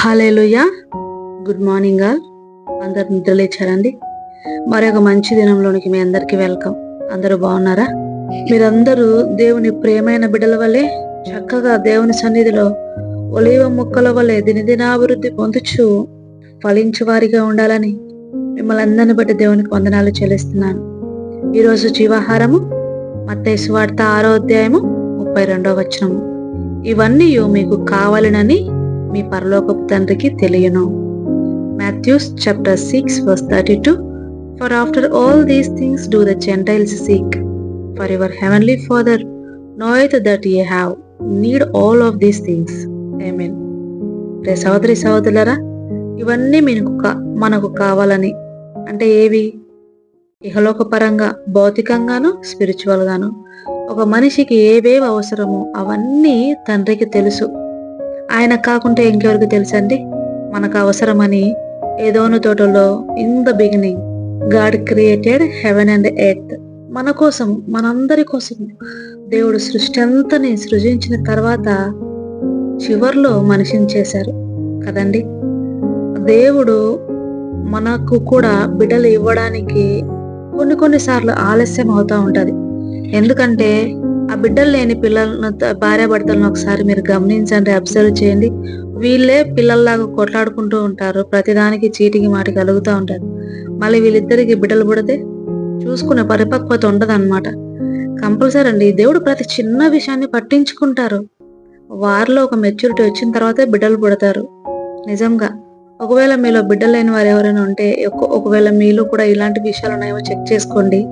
Hallelujah good morning all. అందరు నిద్రలేచారండి ఒక మంచి దినంలోనికి మీ అందరికి వెల్కమ్. అందరూ బాగున్నారా? మీరందరూ దేవుని ప్రేమైన బిడ్డల వల్లే చక్కగా దేవుని సన్నిధిలో ఒలివ మొక్కల వల్లే దినదినాభివృద్ధి పొందుచు ఫలించేవారిగా ఉండాలని మిమ్మల్ని అందరిని బట్టి దేవునికి వందనాలు చెల్లిస్తున్నాను. ఈరోజు జీవాహారము మత్తయి వార్త ఆరో అధ్యాయము ముప్పై రెండో వచనము. ఇవన్నీ మీకు కావాలనని మీ పరలోకపు తండ్రికి తెలియను. Matthews chapter six verse thirty two for after all these things do the Gentiles seek. For your heavenly father knoweth that you have need all of these things. I mean రే సహోదరి సహోదరులరా ఇవన్నీ మీకు మనకు కావాలని. అంటే ఏవి? ఇహలోకపరంగా భౌతికంగాను స్పిరిచువల్గాను. ఒక మనిషికి ఏవేవి అవసరమో అవన్నీ తండ్రికి తెలుసు. ఆయన కాకుంటే ఇంకెవరికి తెలుసండి? మనకు అవసరమని ఏదోను తోటలో in the beginning God created heaven and earth. మన కోసం మనందరి కోసం దేవుడు సృష్టి అంతని సృజించిన తర్వాత చివర్లో మనిషిని చేశారు. కదండి? దేవుడు మనకు కూడా బిడ్డలు ఇవ్వడానికి కొన్ని కొన్నిసార్లు ఆలస్యం అవుతూ ఉంటుంది. ఎందుకంటే ఆ బిడ్డలు లేని పిల్లలను భార్యాభర్తలను ఒకసారి మీరు గమనించండి అబ్జర్వ్ చేయండి. వీళ్ళే పిల్లల్లాగా కొట్లాడుకుంటూ ఉంటారు ప్రతిదానికి చీటికి మాటి కలుగుతూ ఉంటారు. మళ్ళీ వీళ్ళిద్దరికి బిడ్డలు పుడితే చూసుకునే పరిపక్వత ఉండదు అనమాట కంపల్సరీ అండి దేవుడు ప్రతి చిన్న విషయాన్ని పట్టించుకుంటారు. వారిలో ఒక మెచ్యూరిటీ వచ్చిన తర్వాతే బిడ్డలు పుడతారు. నిజంగా. ఒకవేళ మీలో బిడ్డలు లేని వారు ఎవరైనా ఉంటే ఒకవేళ మీలో కూడా ఇలాంటి విషయాలు ఉన్నాయో చెక్ చేసుకోండి.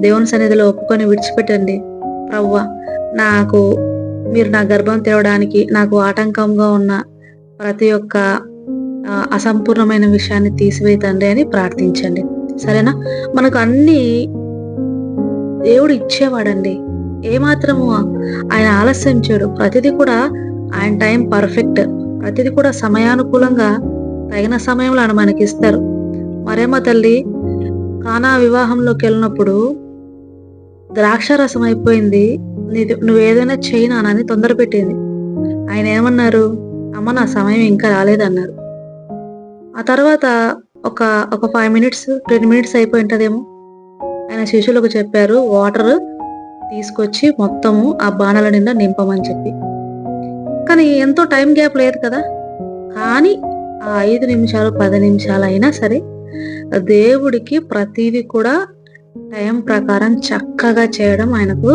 దేవుని సన్నిధిలో ఒప్పుకొని విడిచిపెట్టండి. ప్రవ్వ నాకు మీరు నా గర్భం తెరవడానికి నాకు ఆటంకంగా ఉన్న ప్రతి ఒక్క అసంపూర్ణమైన విషయాన్ని తీసివేతండి అని ప్రార్థించండి. సరేనా? మనకు అన్ని దేవుడు ఇచ్చేవాడండి. ఏమాత్రము ఆయన ఆలస్యం చేయడు. ప్రతిదీ కూడా ఆయన టైం పర్ఫెక్ట్. ప్రతిదీ కూడా సమయానుకూలంగా తగిన సమయంలో ఆయన మనకి ఇస్తారు మరేమో తల్లి కానా వివాహంలోకి వెళ్ళినప్పుడు ద్రాక్ష రసం అయిపోయింది. నీది నువ్వు ఏదైనా చేయి నానని తొందర పెట్టింది. ఆయన ఏమన్నారు? అమ్మ నా సమయం ఇంకా రాలేదన్నారు. ఆ తర్వాత ఒక ఒక ఫైవ్ మినిట్స్ టెన్ మినిట్స్ అయిపోయి ఉంటుందేమో ఆయన శిష్యులకు చెప్పారు వాటర్ తీసుకొచ్చి మొత్తము ఆ బాణల నిండా నింపమని చెప్పి. కానీ ఎంతో టైం గ్యాప్ లేదు కదా. కానీ ఆ ఐదు నిమిషాలు పది నిమిషాలు అయినా సరే దేవుడికి ప్రతిదీ కూడా టైం ప్రకారం చక్కగా చేయడం ఆయనకు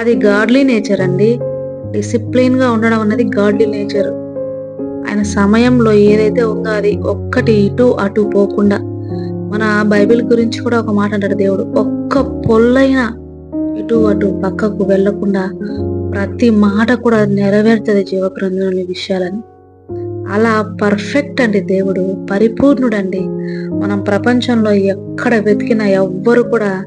అది గాడ్లీ నేచర్ అండి. డిసిప్లిన్గా ఉండడం అనేది గాడ్లీ నేచర్. ఆయన సమయంలో ఏదైతే ఉందో అది ఒక్కటి ఇటు అటు పోకుండా. మన బైబిల్ గురించి కూడా ఒక మాట అంటాడు దేవుడు ఒక్క పొల్లైన ఇటు అటు పక్కకు వెళ్ళకుండా ప్రతి మాట కూడా నెరవేరుతుంది జీవగ్రంథంలోని విషయాలని. అలా పర్ఫెక్ట్ అండి దేవుడు పరిపూర్ణుడండి. మనం ప్రపంచంలో ఎక్కడ వెతికినా ఎవ్వరు కూడా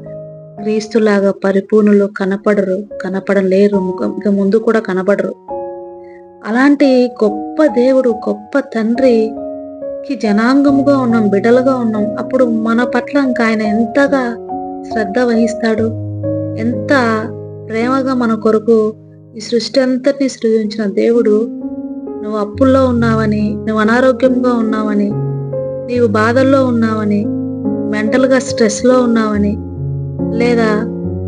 క్రీస్తులాగా పరిపూర్ణులు కనపడరు కనపడలేరు ముఖం ఇక ముందు కూడా కనపడరు. అలాంటి గొప్ప దేవుడు గొప్ప తండ్రికి జనాంగముగా ఉన్నాం బిడ్డలుగా ఉన్నాం. అప్పుడు మన పట్ల ఇంకా ఆయన ఎంతగా శ్రద్ధ వహిస్తాడు? ఎంత ప్రేమగా మన కొరకు ఈ సృష్టి అంతటిని సృజించిన దేవుడు నువ్వు అప్పుల్లో ఉన్నావని నువ్వు అనారోగ్యంగా ఉన్నావని నీవు బాధల్లో ఉన్నావని మెంటల్గా స్ట్రెస్లో ఉన్నావని లేదా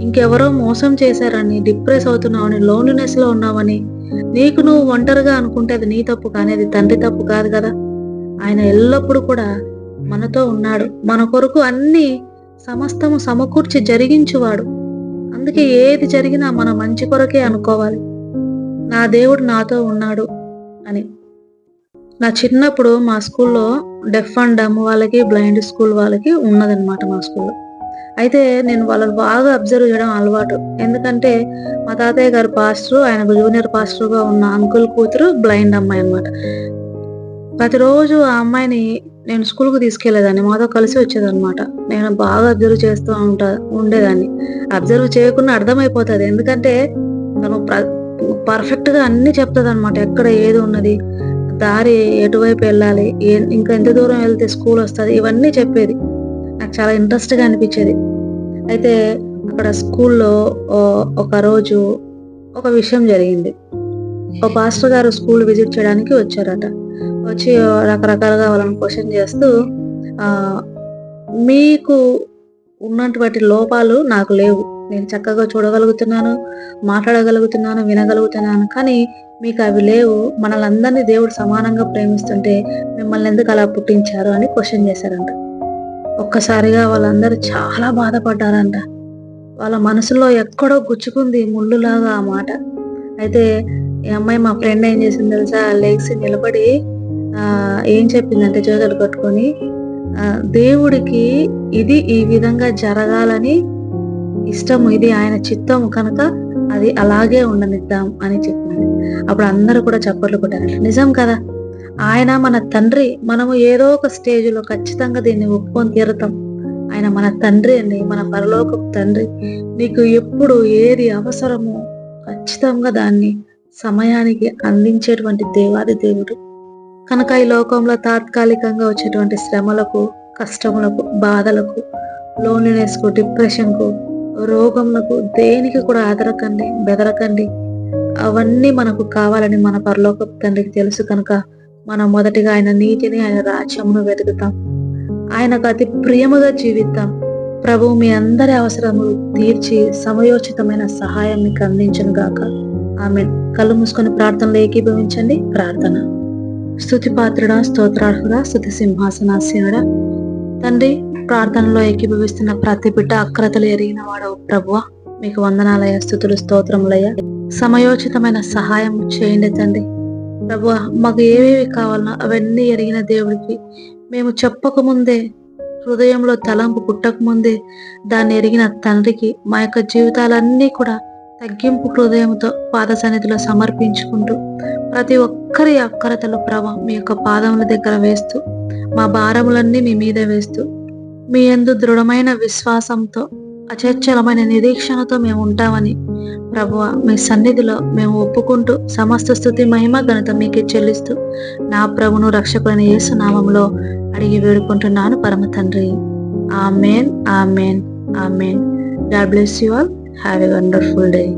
ఇంకెవరో మోసం చేశారని డిప్రెస్ అవుతున్నావని లోన్లీనెస్లో ఉన్నావని నీకు నువ్వు ఒంటరిగా అనుకుంటే అది నీ తప్పు కానీ అది తండ్రి తప్పు కాదు కదా. ఆయన ఎల్లప్పుడూ కూడా మనతో ఉన్నాడు. మన కొరకు అన్ని సమస్తము సమకూర్చి జరిగించువాడు. అందుకే ఏది జరిగినా మన మంచి కొరకే అనుకోవాలి. నా దేవుడు నాతో ఉన్నాడు. అని. నా చిన్నప్పుడు మా స్కూల్లో డెఫ్ అండ్ డమ్ వాళ్ళకి బ్లైండ్ స్కూల్ వాళ్ళకి ఉన్నదన్నమాట మా స్కూల్లో అయితే నేను వాళ్ళని బాగా అబ్జర్వ్ చేయడం అలవాటు. ఎందుకంటే మా తాతయ్య గారు పాస్టర్ ఆయన జూనియర్ పాస్టర్గా ఉన్న అంకుల్ కూతురు బ్లైండ్ అమ్మాయి అనమాట ప్రతిరోజు ఆ అమ్మాయిని నేను స్కూల్కి తీసుకెళ్ళేదాన్ని. మాతో కలిసి వచ్చేదన్నమాట. నేను బాగా అబ్జర్వ్ చేస్తూ ఉంటా ఉండేదాన్ని. అబ్జర్వ్ చేయకుండా అర్థమైపోతుంది. ఎందుకంటే తను పర్ఫెక్ట్గా అన్ని చెప్తుంది అనమాట ఎక్కడ ఏది ఉన్నది దారి ఎటువైపు వెళ్ళాలి ఇంకా ఎంత దూరం వెళ్తే స్కూల్ వస్తుంది ఇవన్నీ చెప్పేది. నాకు చాలా ఇంట్రెస్ట్గా అనిపించేది. అయితే అక్కడ స్కూల్లో ఒక రోజు ఒక విషయం జరిగింది. ఒక పాస్టర్ గారు స్కూల్ విజిట్ చేయడానికి వచ్చారట. వచ్చి రకరకాలుగా వాళ్ళని క్వశ్చన్ చేస్తూ మీకు ఉన్నటువంటి లోపాలు నాకు లేవు. నేను చక్కగా చూడగలుగుతున్నాను మాట్లాడగలుగుతున్నాను వినగలుగుతున్నాను. కానీ మీకు అవి లేవు. మనలందరినీ దేవుడు సమానంగా ప్రేమిస్తుంటే మిమ్మల్ని ఎందుకు అలా పుట్టించారు అని క్వశ్చన్ చేశారంట. ఒక్కసారిగా వాళ్ళందరూ చాలా బాధపడ్డారంట. వాళ్ళ మనసులో ఎక్కడో గుచ్చుకుంది ముళ్ళులాగా ఆ మాట. అయితే ఈ అమ్మాయి మా ఫ్రెండ్ ఏం చేసింది తెలుసా? లేచి నిలబడి ఏం చెప్పిందంటే చేతులు కట్టుకొని దేవుడికి ఇది ఈ విధంగా జరగాలని ఇష్టము ఇది ఆయన చిత్తము కనుక అది అలాగే ఉండనిద్దాం అని చెప్పింది అప్పుడు అందరూ కూడా చప్పట్లు కొట్టారు నిజం కదా? ఆయన మన తండ్రి మనము ఏదో ఒక స్టేజ్లో ఖచ్చితంగా దీన్ని ఒప్పుకొని తీరుతాం. ఆయన మన తండ్రి అండి మన పరలోక తండ్రి. నీకు ఎప్పుడు ఏది అవసరమో ఖచ్చితంగా దాన్ని సమయానికి అందించేటువంటి దేవాది దేవుడు. కనుక ఈ లోకంలో తాత్కాలికంగా వచ్చేటువంటి శ్రమలకు కష్టములకు బాధలకు లోన్లీనెస్కు డిప్రెషన్కు డిప్రెషన్ రోగములకు దేనికి కూడా ఆదరకండి బెదరకండి. అవన్నీ మనకు కావాలని మన పరలోక తండ్రికి తెలుసు కనుక మనం మొదటిగా ఆయన నీతిని ఆయన రాజ్యమును వెతుకుతాం. ఆయనకు అతి ప్రియముగా జీవిద్దాం ప్రభు మీ అందరి అవసరములు తీర్చి సమయోచితమైన సహాయం మీకు అందించను గాక. ఆమె కళ్ళు మూసుకొని ప్రార్థనలు ఏకీభవించండి. ప్రార్థన. స్థుతి పాత్రుడా స్తోత్రార్హుడా స్థుతి సింహాసనాసీనుడా. తండ్రి ప్రార్థనలో ఏకీభవిస్తున్న ప్రతి బిడ్డ అక్రతలు ఎరిగిన వాడవు ప్రభువ. మీకు వందనాలయ స్థుతులు స్తోత్రములయ్య. సమయోచితమైన సహాయం చేయండి తండ్రి. ప్రభువ మాకు ఏవేవి కావాలనో అవన్నీ ఎరిగిన దేవుడికి మేము చెప్పకముందే హృదయంలో తలంపు పుట్టకముందే దాన్ని ఎరిగిన తండ్రికి మా యొక్క జీవితాలన్నీ కూడా తగ్గింపు హృదయంతో పాద సన్నిధిలో సమర్పించుకుంటూ ప్రతి ఒక్కరి అక్కరతలు ప్రభ మీ యొక్క పాదముల దగ్గర వేస్తూ మా భారములన్నీ మీ మీద వేస్తూ మీ ఎందు దృఢమైన విశ్వాసంతో అచంచలమైన నిరీక్షణతో మేము ఉంటామని ప్రభువ మీ సన్నిధిలో మేము ఒప్పుకుంటూ సమస్త స్థుతి మహిమ ఘనత మీకే చెల్లిస్తూ నా ప్రభును రక్షకులని యేసునామంలో అడిగి వేడుకుంటున్నాను పరమ తండ్రి. Amen amen amen. God bless you all. Have a wonderful day.